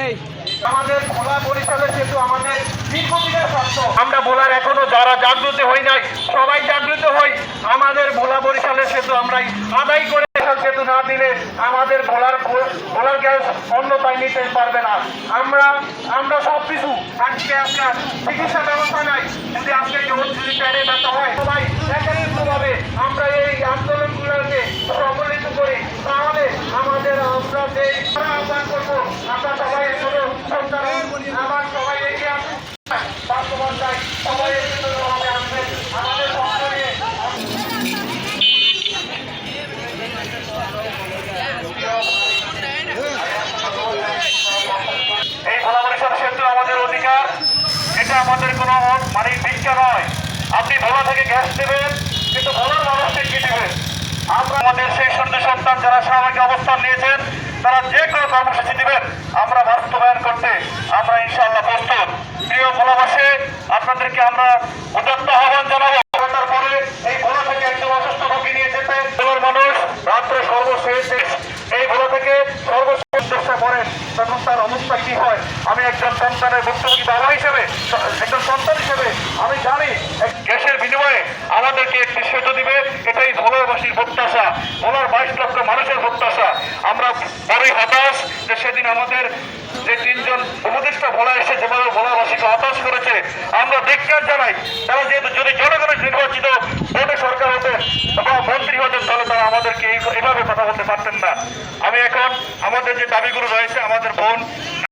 এই। আমাদের খোলা দীর্ঘদিনের আমরা বলার এখনও যারা জাগ্রত হই নাই সবাই জাগ্রত হই। আমাদের ভোলা বরিশালের সেতু আমরাই আদায় করে সেতু না দিলে আমাদের ভোলার ভোলার গ্যাস অন্যতায় নিতে পারবে না। আমরা আমরা সব কিছু আজকে আপনার চিকিৎসা ব্যবস্থা নাই। যদি আজকে যদি প্যাডে ব্যথা হয় সবাই একাত্রিতভাবে আমরা এই আন্দোলনগুলোকে সম্মিলিত করি তাহলে আমাদের আমরা যে আহ্বান করব আমরা সবাই এগুলো সন্তান আবার সবাই এগিয়ে আসুন বাস্তবায়ন চাই সবাই একত্রিতভাবে আসবেন আমাদের পক্ষ নিয়ে এই ভোলা বরিশাল সেতু আমাদের অধিকার এটা আমাদের মানে ভিক্ষা নয়। আপনি ভোলা থেকে গ্যাস দেবেন, কিন্তু ভোলার মানুষকে কি দেবেন? আমরা আমাদের সেই সন্ধ্যে সন্তান যারা স্বাভাবিক অবস্থান নিয়েছেন, তারা যে কোনো কর্মসূচি দেবেন। আমরা বাস্তবায়ন করতে আমরা ইনশাআল্লাহ প্রস্তুত। প্রিয় ভোলাবাসে, আপনাদেরকে আমরা উদাত্ত আহ্বান জানাব তারপরে এই ভোলা থেকে একজন অসুস্থ রোগী নিয়ে যেতে ভোলার মানুষ রাত্রে সর্বশেষ এই ভোলা থেকে সর্বশেষ চেষ্টা করেন তখন তার অবস্থা কি হয়? আমি একজন সন্তানের ভুক্তভোগী বাবা হিসেবে, একজন সন্তান হিসেবে আমি জানি গ্যাসের বিনিময়ে আমাদেরকে একটি সেতু দিবে। এটাই ভোলাবাসীর প্রত্যাশা। ভোলার বাইশ লক্ষ মানুষের প্রত্যাশা। আমরা বড়ই হতাশ যে সেদিন আমাদের যে তিনজন উপদেষ্টা ভোলা এসে যেভাবে ভোলাবাসীকে হতাশ করেছে। আমরা ধিক্কার জানাই। তারা যেহেতু আমাদেরকে এইভাবে কথা বলতে পারতেন না। আমি এখন আমাদের যে দাবিগুলো রয়েছে আমাদের বোন